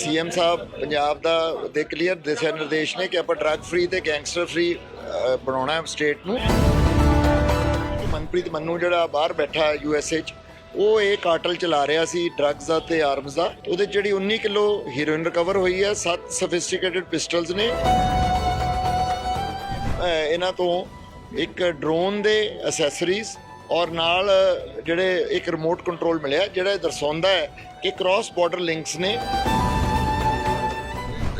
CM Sahib Punjab ਦਾ ਦੇ clear ਦਿਸ਼ਾ ਨਿਰਦੇਸ਼ ਨੇ ਕਿ ਆਪਾਂ ਡਰੱਗ ਫ੍ਰੀ ਤੇ ਗੈਂਗਸਟਰ ਫ੍ਰੀ ਬਣਾਉਣਾ ਹੈ ਸਟੇਟ ਨੂੰ। ਮਨਪ੍ਰੀਤ ਮੰਨੂ ਜਿਹੜਾ ਬਾਹਰ ਬੈਠਾ ਯੂ ਐਸ ਏ ਚ, ਉਹ ਇਹ ਕਾਰਟਲ ਚਲਾ ਰਿਹਾ ਸੀ ਡਰੱਗਸ ਦਾ ਤੇ ਆਰਮਸ ਦਾ। ਉਹਦੇ 'ਚ ਜਿਹੜੀ 19 ਕਿਲੋ ਹੀਰੋਇਨ ਰਿਕਵਰ ਹੋਈ ਹੈ, ਸੱਤ ਸਫਿਸਟੀਕੇਟਡ ਪਿਸਟਲਸ ਨੇ। ਇਹਨਾਂ ਤੋਂ ਇੱਕ ਡਰੋਨ ਦੇ ਅਸੈਸਰੀਜ਼ ਔਰ ਨਾਲ ਜਿਹੜੇ ਇੱਕ ਰਿਮੋਟ ਕੰਟਰੋਲ ਮਿਲਿਆ, ਜਿਹੜਾ ਇਹ ਦਰਸਾਉਂਦਾ ਹੈ ਕਿ ਕ੍ਰਾਸ ਬਾਰਡਰ ਲਿੰਕਸ ਨੇ।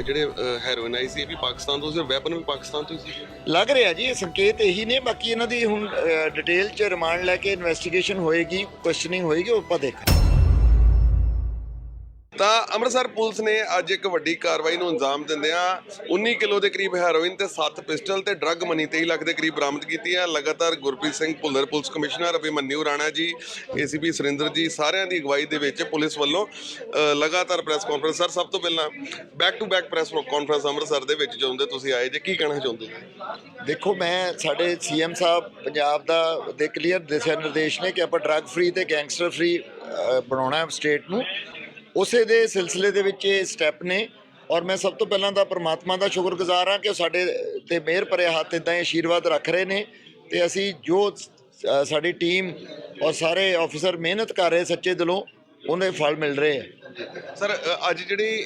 ਜਿਹੜੇ ਹੈਰੋਇਨ ਸੀ, ਇਹ ਵੀ ਪਾਕਿਸਤਾਨ ਤੋਂ ਸੀ ਵੈਪਨ ਵੀ ਪਾਕਿਸਤਾਨ ਤੋਂ ਸੀ। ਲੱਗ ਰਿਹਾ ਜੀ, ਇਹ ਸੰਕੇਤ ਇਹੀ ਨੇ, ਬਾਕੀ ਇਹਨਾਂ ਦੀ ਹੁਣ ਡਿਟੇਲ ਚ ਰਿਮਾਂਡ ਲੈ ਕੇ ਇਨਵੈਸਟੀਗੇਸ਼ਨ ਹੋਏਗੀ ਕੁਐਸਚਨਿੰਗ ਹੋਏਗੀ, ਉਹ ਆਪਾਂ ਦੇਖਾਂਗੇ। ਤਾਂ ਅੰਮ੍ਰਿਤਸਰ ਪੁਲਿਸ ਨੇ ਅੱਜ ਇੱਕ ਵੱਡੀ ਕਾਰਵਾਈ ਨੂੰ ਅੰਜਾਮ ਦਿੰਦਿਆਂ 19 ਕਿਲੋ ਦੇ ਕਰੀਬ ਹੈਰੋਇਨ ਤੇ 7 ਪਿਸਟਲ ਤੇ ਡਰੱਗ ਮਨੀ 23 ਲੱਖ ਦੇ ਕਰੀਬ ਬਰਾਮਦ ਕੀਤੀ ਹੈ। ਲਗਾਤਾਰ Gurpreet Singh Bhullar, police commissioner Abhimanyu Rana ji, ACP Surinder ਜੀ, ਸਾਰਿਆਂ ਦੀ ਅਗਵਾਈ ਦੇ ਵਿੱਚ ਪੁਲਿਸ ਵੱਲੋਂ ਲਗਾਤਾਰ ਪ੍ਰੈਸ ਕਾਨਫਰੰਸ। ਸਰ, ਸਭ ਤੋਂ ਪਹਿਲਾਂ back to back press conference Amritsar ਦੇ ਵਿੱਚ ਜਾਂਦੇ ਤੁਸੀਂ ਆਏ ਜੇ, ਕੀ ਕਹਿਣਾ ਚਾਹੁੰਦੇ ਹੋ? ਦੇਖੋ, ਮੈਂ ਸਾਡੇ ਸੀਐਮ ਸਾਹਿਬ ਪੰਜਾਬ ਦਾ ਦੇ ਕਲੀਅਰ ਦਿਸ਼ਾ ਨਿਰਦੇਸ਼ ਨੇ ਕਿ ਆਪਾਂ ਡਰੱਗ ਫ੍ਰੀ ਤੇ ਗੈਂਗਸਟਰ ਫ੍ਰੀ ਬਣਾਉਣਾ ਸਟੇਟ ਨੂੰ। ਉਸੇ ਦੇ ਸਿਲਸਿਲੇ ਦੇ ਵਿੱਚ ਇਹ ਸਟੈਪ ਨੇ ਔਰ ਮੈਂ ਸਭ ਤੋਂ ਪਹਿਲਾਂ ਤਾਂ ਪ੍ਰਮਾਤਮਾ ਦਾ ਸ਼ੁਕਰਗੁਜ਼ਾਰ ਹਾਂ ਕਿ ਉਹ ਸਾਡੇ ਤੇ ਮਿਹਰ ਭਰੇ ਹੱਥ ਇਦਾਂ ਹੀ ਆਸ਼ੀਰਵਾਦ ਰੱਖ ਰਹੇ ਨੇ ਤੇ ਅਸੀਂ ਜੋ ਸਾਡੀ ਟੀਮ ਔਰ ਸਾਰੇ ਆਫੀਸਰ ਮਿਹਨਤ ਕਰ ਰਹੇ ਸੱਚੇ ਦਿਲੋਂ ਉਹਦੇ ਫਲ ਮਿਲ ਰਹੇ ਆ। ਸਰ ਅੱਜ ਜਿਹੜੀ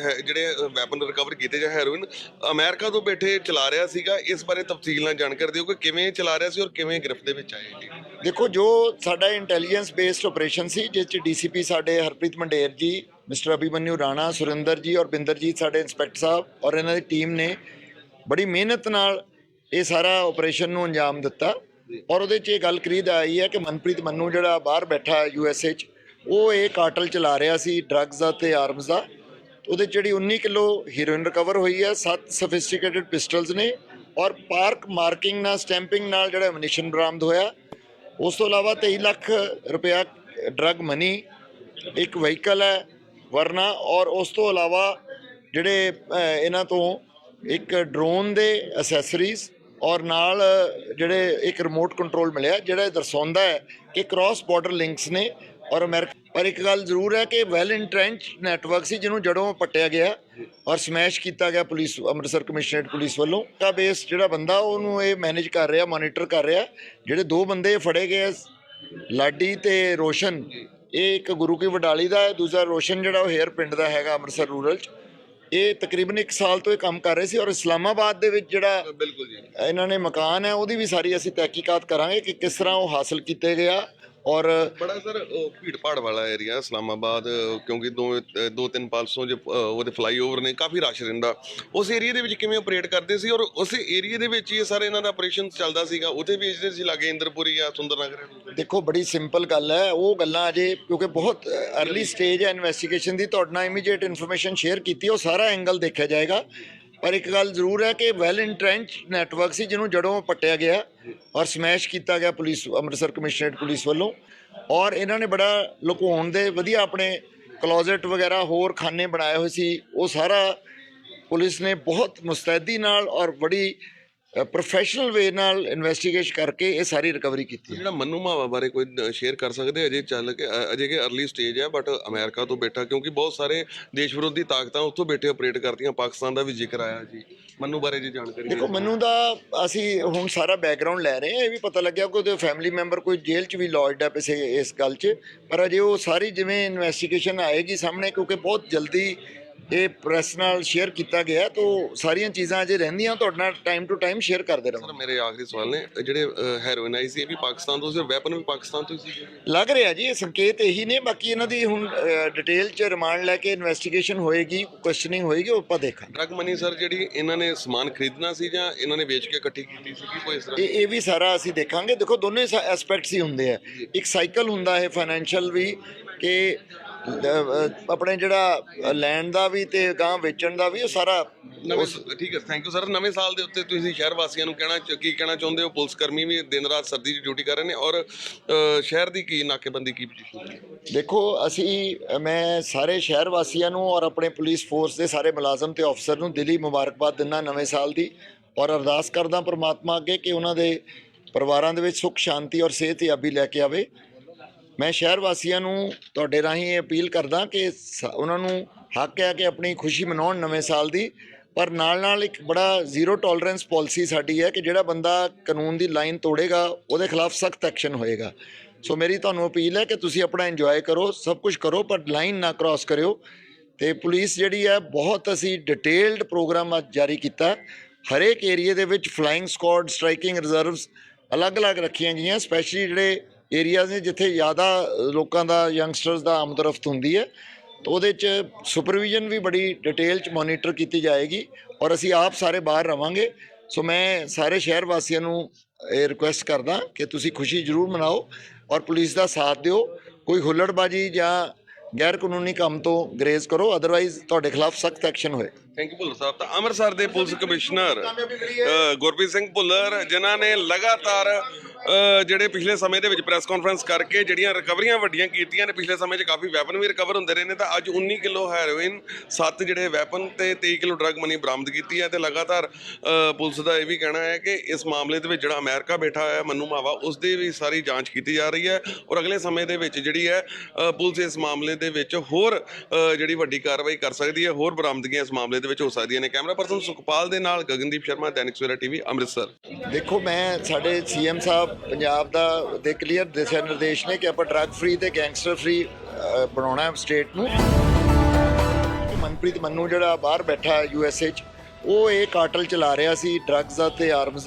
ਹੈ- ਜਿਹੜੇ ਵੈਪਨ ਰਿਕਵਰ ਕੀਤੇ ਜਾਂ ਹੈਰੋਇਨ ਅਮਰੀਕਾ ਤੋਂ ਬੈਠੇ ਚਲਾ ਰਿਹਾ ਸੀਗਾ, ਇਸ ਬਾਰੇ ਤਫਸੀਲ ਨਾਲ ਜਾਣਕਾਰੀ ਦਿਓ ਕਿ ਕਿਵੇਂ ਚਲਾ ਰਿਹਾ ਸੀ ਔਰ ਕਿਵੇਂ ਗ੍ਰਿਫਤ ਦੇ ਵਿੱਚ ਆਏ ਜੀ ਦੇਖੋ, ਜੋ ਸਾਡਾ ਇੰਟੈਲੀਜੈਂਸ ਬੇਸਡ ਆਪਰੇਸ਼ਨ ਸੀ, ਜਿਸ ਚ ਡੀਸੀਪੀ ਸਾਡੇ ਹਰਪ੍ਰੀਤ ਮੰਡੇਰ ਜੀ, ਮਿਸਟਰ ਅਭਿਮਨਿਊ ਰਾਣਾ, ਸੁਰਿੰਦਰ ਜੀ ਔਰ ਬਿੰਦਰਜੀਤ ਸਾਡੇ ਇੰਸਪੈਕਟਰ ਸਾਹਿਬ ਔਰ ਇਹਨਾਂ ਦੀ ਟੀਮ ਨੇ ਬੜੀ ਮਿਹਨਤ ਨਾਲ ਇਹ ਸਾਰਾ ਆਪਰੇਸ਼ਨ ਨੂੰ ਅੰਜਾਮ ਦਿੱਤਾ। ਔਰ ਉਹਦੇ 'ਚ ਇਹ ਗੱਲ ਕਰੀਦ ਆਈ ਹੈ ਕਿ ਮਨਪ੍ਰੀਤ ਮੰਨੂ ਜਿਹੜਾ ਬਾਹਰ ਬੈਠਾ ਯੂ ਐਸ ਏ 'ਚ, ਉਹ ਇਹ ਕਾਟਲ ਚਲਾ ਰਿਹਾ ਸੀ ਡਰੱਗਸ ਦਾ ਤੇ ਆਰਮਸ ਦਾ। ਉਹਦੇ 'ਚ ਜਿਹੜੀ 19 ਕਿਲੋ ਹੀਰੋਇਨ ਰਿਕਵਰ ਹੋਈ ਹੈ 7 ਸਫਿਸਟੀਕੇਟਡ ਪਿਸਟਲਸ ਨੇ ਔਰ ਪਾਰਕ ਮਾਰਕਿੰਗ ਨਾਲ ਸਟੈਂਪਿੰਗ ਨਾਲ ਜਿਹੜਾ ਐਮੂਨੀਸ਼ਨ ਬਰਾਮਦ ਹੋਇਆ। ਉਸ ਤੋਂ ਇਲਾਵਾ 23 ਲੱਖ ਰੁਪਇਆ ਡਰੱਗ ਮਨੀ ਇੱਕ ਵਹੀਕਲ ਹੈ, ਵਰਨਾ ਔਰ ਉਸ ਤੋਂ ਇਲਾਵਾ ਜਿਹੜੇ ਇਹਨਾਂ ਤੋਂ ਇੱਕ ਡਰੋਨ ਦੇ ਅਸੈਸਰੀਜ਼ ਔਰ ਨਾਲ ਜਿਹੜੇ ਇੱਕ ਰਿਮੋਟ ਕੰਟਰੋਲ ਮਿਲਿਆ, ਜਿਹੜਾ ਇਹ ਦਰਸਾਉਂਦਾ ਹੈ ਕਿ ਕ੍ਰਾਸ ਬਾਰਡਰ ਲਿੰਕਸ ਨੇ ਔਰ ਅਮਰੀਕਾ ਪਰ ਇੱਕ ਗੱਲ ਜ਼ਰੂਰ ਹੈ ਕਿ ਵੈਲ ਇੰਟ੍ਰੈਂਚ ਨੈਟਵਰਕ ਸੀ ਜਿਹਨੂੰ ਜੜੋਂ ਪੱਟਿਆ ਗਿਆ ਔਰ ਸਮੈਸ਼ ਕੀਤਾ ਗਿਆ ਪੁਲਿਸ ਅੰਮ੍ਰਿਤਸਰ ਕਮਿਸ਼ਨਰੇਟ ਪੁਲਿਸ ਵੱਲੋਂ। ਦਾ ਬੇਸ ਜਿਹੜਾ ਬੰਦਾ ਉਹਨੂੰ ਇਹ ਮੈਨੇਜ ਕਰ ਰਿਹਾ ਮੋਨੀਟਰ ਕਰ ਰਿਹਾ ਜਿਹੜੇ ਦੋ ਬੰਦੇ ਫੜੇ ਗਏ ਲਾਡੀ ਤੇ ਰੋਸ਼ਨ ਇਹ ਇੱਕ ਗੁਰੂ ਕੀ ਵਡਾਲੀ ਦਾ ਹੈ ਦੂਜਾ ਰੋਸ਼ਨ ਜਿਹੜਾ ਉਹ ਹੇਅਰ ਪਿੰਡ ਦਾ ਹੈਗਾ ਅੰਮ੍ਰਿਤਸਰ ਰੂਰਲ ਚ। ਇਹ ਤਕਰੀਬਨ 1 ਸਾਲ ਤੋਂ ਇਹ ਕੰਮ ਕਰ ਰਹੇ ਸੀ ਔਰ ਇਸਲਾਮਾਬਾਦ ਦੇ ਵਿੱਚ ਜਿਹੜਾ ਬਿਲਕੁਲ ਜੀ। ਇਹਨਾਂ ਨੇ ਮਕਾਨ ਹੈ ਉਹਦੀ ਵੀ ਸਾਰੀ ਅਸੀਂ ਤਹਿਕੀਕਾਤ ਕਰਾਂਗੇ ਕਿ ਕਿਸ ਤਰ੍ਹਾਂ ਉਹ ਹਾਸਲ ਕੀਤੇ ਗਿਆ ਔਰ ਬੜਾ ਸਰ ਭੀੜ ਭਾੜ ਵਾਲਾ ਏਰੀਆ ਇਸਲਾਮਾਬਾਦ ਕਿਉਂਕਿ ਦੋ ਦੋ ਤਿੰਨ ਪਾਲਸੋਂ ਜੇ ਉਹਦੇ ਫਲਾਈਓਵਰ ਨੇ ਕਾਫੀ ਰਸ਼ ਰਹਿੰਦਾ। ਉਸ ਏਰੀਆ ਦੇ ਵਿੱਚ ਕਿਵੇਂ ਆਪਰੇਟ ਕਰਦੇ ਸੀ? ਔਰ ਉਸ ਏਰੀਆ ਦੇ ਵਿੱਚ ਹੀ ਇਹ ਸਾਰੇ ਇਹਨਾਂ ਦਾ ਆਪਰੇਸ਼ਨ ਚੱਲਦਾ ਸੀਗਾ। ਉੱਥੇ ਵੇਚਦੇ ਸੀ ਲਾਗੇ ਇੰਦਰਪੁਰੀ ਜਾਂ ਸੁੰਦਰਨਗਰ? ਦੇਖੋ ਬੜੀ ਸਿੰਪਲ ਗੱਲ ਹੈ। ਉਹ ਗੱਲਾਂ ਅਜੇ ਕਿਉਂਕਿ ਬਹੁਤ ਅਰਲੀ ਸਟੇਜ ਹੈ ਇਨਵੈਸਟੀਗੇਸ਼ਨ ਦੀ ਤੁਹਾਡੇ ਨਾਲ ਇਮੀਡੀਏਟ ਇਨਫੋਰਮੇਸ਼ਨ ਸ਼ੇਅਰ ਕੀਤੀ ਉਹ ਸਾਰਾ ਐਂਗਲ ਦੇਖਿਆ ਜਾਏਗਾ। ਪਰ ਇੱਕ ਗੱਲ ਜ਼ਰੂਰ ਹੈ ਕਿ ਵੈਲ ਇੰਟ੍ਰੈਂਚ ਨੈਟਵਰਕ ਸੀ ਜਿਹਨੂੰ ਜੜੋਂ ਪੱਟਿਆ ਗਿਆ ਔਰ ਸਮੈਸ਼ ਕੀਤਾ ਗਿਆ ਪੁਲਿਸ ਅੰਮ੍ਰਿਤਸਰ ਕਮਿਸ਼ਨਰੇਟ ਪੁਲਿਸ ਵੱਲੋਂ। ਔਰ ਇਹਨਾਂ ਨੇ ਬੜਾ ਲੁਕਾਉਣ ਦੇ ਵਧੀਆ ਆਪਣੇ ਕਲੋਜ਼ਟ ਵਗੈਰਾ ਹੋਰ ਖਾਨੇ ਬਣਾਏ ਹੋਏ ਸੀ। ਉਹ ਸਾਰਾ ਪੁਲਿਸ ਨੇ ਬਹੁਤ ਮੁਸਤੈਦੀ ਨਾਲ ਔਰ ਬੜੀ ਪ੍ਰੋਫੈਸ਼ਨਲ ਵੇ ਨਾਲ ਇਨਵੈਸਟੀਗੇਸ਼ਨ ਕਰਕੇ ਇਹ ਸਾਰੀ ਰਿਕਵਰੀ ਕੀਤੀ ਹੈ। ਜਿਹੜਾ ਮੰਨੂ ਮਾਵਾ ਬਾਰੇ ਕੋਈ ਸ਼ੇਅਰ ਕਰ ਸਕਦੇ ਅਜੇ ਚੱਲ ਕੇ ਅਜੇ ਕਿ ਅਰਲੀ ਸਟੇਜ ਹੈ ਬਟ ਅਮਰੀਕਾ ਤੋਂ ਬੈਠਾ ਕਿਉਂਕਿ ਬਹੁਤ ਸਾਰੇ ਦੇਸ਼ ਵਿਰੋਧੀ ਤਾਕਤਾਂ ਉੱਥੋਂ ਬੈਠੇ ਆਪਰੇਟ ਕਰਦੀਆਂ ਪਾਕਿਸਤਾਨ ਦਾ ਵੀ ਜ਼ਿਕਰ ਆਇਆ ਜੀ। ਮੰਨੂ ਬਾਰੇ ਜੀ ਜਾਣਕਾਰੀ ਦੇਖੋ ਮੈਨੂੰ ਦਾ ਅਸੀਂ ਹੁਣ ਸਾਰਾ ਬੈਕਗ੍ਰਾਉਂਡ ਲੈ ਰਹੇ ਹਾਂ ਇਹ ਵੀ ਪਤਾ ਲੱਗਿਆ ਕਿ ਉਹਦੇ ਫੈਮਿਲੀ ਮੈਂਬਰ ਕੋਈ ਜੇਲ੍ਹ 'ਚ ਵੀ ਲੌਜਡ ਹੈ ਪਿਛੇ ਇਸ ਗੱਲ 'ਚ ਪਰ ਅਜੇ ਉਹ ਸਾਰੀ ਜਿਵੇਂ ਇਨਵੈਸਟੀਗੇਸ਼ਨ ਆਏਗੀ ਸਾਹਮਣੇ ਕਿਉਂਕਿ ਬਹੁਤ ਜਲਦੀ ਇਹ ਪ੍ਰੈਸ ਨਾਲ ਸ਼ੇਅਰ ਕੀਤਾ ਗਿਆ ਤਾਂ ਸਾਰੀਆਂ ਚੀਜ਼ਾਂ ਅਜੇ ਰਹਿੰਦੀਆਂ ਤੁਹਾਡੇ ਨਾਲ ਟਾਈਮ ਟੂ ਟਾਈਮ ਸ਼ੇਅਰ ਕਰਦੇ ਸਰ ਰਹਾਂਗੇ ਮੇਰੇ ਆਖਰੀ ਸਵਾਲ ਨੇ ਜਿਹੜੇ ਹੈਰੋਇਨ ਆਈ ਸੀ ਇਹ ਵੀ ਪਾਕਿਸਤਾਨ ਤੋਂ ਸੀ ਵੈਪਨ ਵੀ ਪਾਕਿਸਤਾਨ ਤੋਂ ਸੀ? ਲੱਗ ਰਿਹਾ ਜੀ ਇਹ ਸੰਕੇਤ ਇਹੀ ਨੇ ਬਾਕੀ ਇਹਨਾਂ ਦੀ ਹੁਣ ਡਿਟੇਲ 'ਚ ਰਿਮਾਂਡ ਲੈ ਕੇ ਇਨਵੈਸਟੀਗੇਸ਼ਨ ਹੋਏਗੀ ਕੁਐਸਚਨਿੰਗ ਹੋਏਗੀ ਉਹ ਆਪਾਂ ਦੇਖਾਂਗੇ। ਡਰੱਗ ਮਨੀ ਸਰ ਜਿਹੜੀ ਇਹਨਾਂ ਨੇ ਸਮਾਨ ਖਰੀਦਣਾ ਸੀ ਜਾਂ ਇਹਨਾਂ ਨੇ ਵੇਚ ਕੇ ਇਕੱਠੀ ਕੀਤੀ ਸੀ ਕੋਈ ਇਸ ਤਰ੍ਹਾਂ ਇਹ ਵੀ ਸਾਰਾ ਅਸੀਂ ਦੇਖਾਂਗੇ। ਦੇਖੋ ਦੋਨੇ ਐਸਪੈਕਟਸ ਹੀ ਹੁੰਦੇ ਆ। ਇੱਕ ਸਾਈਕਲ ਹੁੰਦਾ ਹੈ ਫਾਈਨੈਂਸ਼ੀਅਲ ਵੀ ਕਿ ਆਪਣੇ ਜਿਹੜਾ ਲੈਂਡ ਦਾ ਵੀ ਤੇ ਗਾਂ ਵੇਚਣ ਦਾ ਵੀ ਉਹ ਸਾਰਾ ਨਵੇਂ ਠੀਕ ਹੈ ਥੈਂਕ ਯੂ ਸਰ ਨਵੇਂ ਸਾਲ ਦੇ ਉੱਤੇ ਤੁਸੀਂ ਸ਼ਹਿਰ ਵਾਸੀਆਂ ਨੂੰ ਕਹਿਣਾ ਕੀ ਕਹਿਣਾ ਚਾਹੁੰਦੇ ਹੋ? ਪੁਲਿਸ ਕਰਮੀ ਵੀ ਦਿਨ ਰਾਤ ਸਰਦੀ 'ਚ ਡਿਊਟੀ ਕਰ ਰਹੇ ਨੇ ਔਰ ਸ਼ਹਿਰ ਦੀ ਕੀ ਨਾਕੇਬੰਦੀ ਕੀ ਦੇਖੋ ਅਸੀਂ ਮੈਂ ਸਾਰੇ ਸ਼ਹਿਰ ਵਾਸੀਆਂ ਨੂੰ ਔਰ ਆਪਣੇ ਪੁਲਿਸ ਫੋਰਸ ਦੇ ਸਾਰੇ ਮੁਲਾਜ਼ਮ ਤੇ ਅਫਸਰ ਨੂੰ ਦਿਲੀ ਮੁਬਾਰਕਬਾਦ ਦਿੰਦਾ ਨਵੇਂ ਸਾਲ ਦੀ ਔਰ ਅਰਦਾਸ ਕਰਦਾ ਪ੍ਰਮਾਤਮਾ ਅੱਗੇ ਕਿ ਉਹਨਾਂ ਦੇ ਪਰਿਵਾਰਾਂ ਦੇ ਵਿੱਚ ਸੁੱਖ ਸ਼ਾਂਤੀ ਔਰ ਸਿਹਤਯਾਬੀ ਲੈ ਕੇ ਆਵੇ। ਮੈਂ ਸ਼ਹਿਰ ਵਾਸੀਆਂ ਨੂੰ ਤੁਹਾਡੇ ਰਾਹੀਂ ਇਹ ਅਪੀਲ ਕਰਦਾ ਕਿ ਸ- ਉਹਨਾਂ ਨੂੰ ਹੱਕ ਹੈ ਕਿ ਆਪਣੀ ਖੁਸ਼ੀ ਮਨਾਉਣ ਨਵੇਂ ਸਾਲ ਦੀ, ਪਰ ਨਾਲ ਨਾਲ ਇੱਕ ਬੜਾ ਜ਼ੀਰੋ ਟੋਲਰੈਂਸ ਪਾਲਿਸੀ ਸਾਡੀ ਹੈ ਕਿ ਜਿਹੜਾ ਬੰਦਾ ਕਾਨੂੰਨ ਦੀ ਲਾਈਨ ਤੋੜੇਗਾ, ਉਹਦੇ ਖਿਲਾਫ ਸਖਤ ਐਕਸ਼ਨ ਹੋਏਗਾ। ਸੋ ਮੇਰੀ ਤੁਹਾਨੂੰ ਅਪੀਲ ਹੈ ਕਿ ਤੁਸੀਂ ਆਪਣਾ ਇੰਜੋਏ ਕਰੋ, ਸਭ ਕੁਝ ਕਰੋ, ਪਰ ਲਾਈਨ ਨਾ ਕ੍ਰਾਸ ਕਰਿਓ। ਤੇ ਪੁਲਿਸ ਜਿਹੜੀ ਹੈ, ਬਹੁਤ ਅਸੀਂ ਡਿਟੇਲਡ ਪ੍ਰੋਗਰਾਮ ਅੱਜ ਜਾਰੀ ਕੀਤਾ। ਹਰੇਕ ਏਰੀਆ ਦੇ ਵਿੱਚ ਫਲਾਈਂਗ ਸਕੁਆਡ ਸਟ੍ਰਾਈਕਿੰਗ ਰਿਜ਼ਰਵਸ ਅਲੱਗ-ਅਲੱਗ ਰੱਖੀਆਂ ਗਈਆਂ, ਸਪੈਸ਼ਲੀ ਜਿਹੜੇ ਏਰੀਆਜ਼ ਨੇ ਜਿੱਥੇ ਜ਼ਿਆਦਾ ਲੋਕਾਂ ਦਾ ਯੰਗਸਟਰਸ ਦਾ ਆਮਦਰਫਤ ਹੁੰਦੀ ਹੈ, ਤਾਂ ਉਹਦੇ 'ਚ ਸੁਪਰਵੀਜ਼ਨ ਵੀ ਬੜੀ ਡਿਟੇਲ 'ਚ ਮੋਨੀਟਰ ਕੀਤੀ ਜਾਏਗੀ ਔਰ ਅਸੀਂ ਆਪ ਸਾਰੇ ਬਾਹਰ ਰਵਾਂਗੇ। ਸੋ ਮੈਂ ਸਾਰੇ ਸ਼ਹਿਰ ਵਾਸੀਆਂ ਨੂੰ ਇਹ ਰਿਕੁਐਸਟ ਕਰਦਾ ਕਿ ਤੁਸੀਂ ਖੁਸ਼ੀ ਜ਼ਰੂਰ ਮਨਾਓ ਔਰ ਪੁਲਿਸ ਦਾ ਸਾਥ ਦਿਓ। ਕੋਈ ਹੁੱਲੜਬਾਜੀ ਜਾਂ ਗੈਰ ਕਾਨੂੰਨੀ ਕੰਮ ਤੋਂ ਗਰੇਜ਼ ਕਰੋ ਅਦਰਵਾਈਜ਼ ਤੁਹਾਡੇ ਖਿਲਾਫ ਸਖਤ ਐਕਸ਼ਨ ਹੋਏ। ਥੈਂਕ ਭੁੱਲਰ ਸਾਹਿਬ ਤਾਂ ਅੰਮ੍ਰਿਤਸਰ ਦੇ ਪੁਲਿਸ ਕਮਿਸ਼ਨਰ ਗੁਰਪ੍ਰੀਤ ਸਿੰਘ ਭੁੱਲਰ, ਜਿਨ੍ਹਾਂ ਨੇ ਲਗਾਤਾਰ ਜਿਹੜੇ ਪਿਛਲੇ ਸਮੇਂ ਦੇ ਵਿੱਚ ਪ੍ਰੈਸ ਕਾਨਫਰੰਸ ਕਰਕੇ ਜਿਹੜੀਆਂ ਰਿਕਵਰੀਆਂ ਵੱਡੀਆਂ ਕੀਤੀਆਂ ਨੇ, ਪਿਛਲੇ ਸਮੇਂ 'ਚ ਕਾਫੀ ਵੈਪਨ ਵੀ ਰਿਕਵਰ ਹੁੰਦੇ ਰਹੇ ਨੇ, ਤਾਂ ਅੱਜ 19 ਕਿਲੋ ਹੈਰੋਇਨ 7 ਜਿਹੜੇ ਵੈਪਨ ਤੇ 23 ਕਿਲੋ ਡਰੱਗ ਮਨੀ ਬਰਾਮਦ ਕੀਤੀ ਹੈ ਤੇ ਲਗਾਤਾਰ ਪੁਲਿਸ ਦਾ ਇਹ ਵੀ ਕਹਿਣਾ ਹੈ ਕਿ ਇਸ ਮਾਮਲੇ ਦੇ ਵਿੱਚ ਜਿਹੜਾ ਅਮਰੀਕਾ ਬੈਠਾ ਹੋਇਆ ਮਨੂ ਮਾਵਾ, ਉਸ ਦੀ ਵੀ ਸਾਰੀ ਜਾਂਚ ਕੀਤੀ ਜਾ ਰਹੀ ਹੈ ਔਰ ਅਗਲੇ ਸਮੇਂ ਦੇ ਵਿੱਚ ਜਿਹੜੀ ਹੈ ਪੁਲਿਸ ਇਸ ਮਾਮਲੇ ਦੇ ਵਿੱਚ ਹੋਰ ਜਿਹੜੀ ਵੱਡੀ ਕਾਰਵਾਈ ਕਰ ਸਕਦੀ ਹੈ, ਹੋਰ ਬਰਾਮਦਗੀਆਂ ਇਸ ਮਾਮਲੇ ਦੇ ਵਿੱਚ ਹੋ ਸਕਦੀਆਂ ਨੇ। ਕੈਮਰਾ ਪਰਸਨ ਸੁਖਪਾਲ ਦੇ ਨਾਲ ਗਗਨਦੀਪ ਸ਼ਰਮਾ ਦੈਨਿਕ ਸਵੇਰਾ ਟੀਵੀ ਅੰਮ੍ਰਿਤਸਰ। ਦੇਖੋ ਮੈਂ ਸਾਡੇ ਸੀਐਮ ਸਾਹਿਬ ਪੰਜਾਬ ਦਾ ਦੇ ਕਲੀਅਰ ਦਿਸ਼ਾ ਨਿਰਦੇਸ਼ ਨੇ ਕਿ ਆਪਾਂ ਡਰੱਗ ਫ੍ਰੀ ਤੇ ਗੈਂਗਸਟਰ ਫ੍ਰੀ ਬਣਾਉਣਾ ਹੈ ਸਟੇਟ ਨੂੰ। ਮਨਪ੍ਰੀਤ ਮੰਨੂ ਜਿਹੜਾ ਬਾਹਰ ਬੈਠਾ ਯੂ ਐਸ ਏ ਚ ਉਹ ਇਹ ਕਾਟਲ ਚਲਾ ਰਿਹਾ ਸੀ ਡਰੱਗਸ ਦਾ ਤੇ ਆਰਮਸ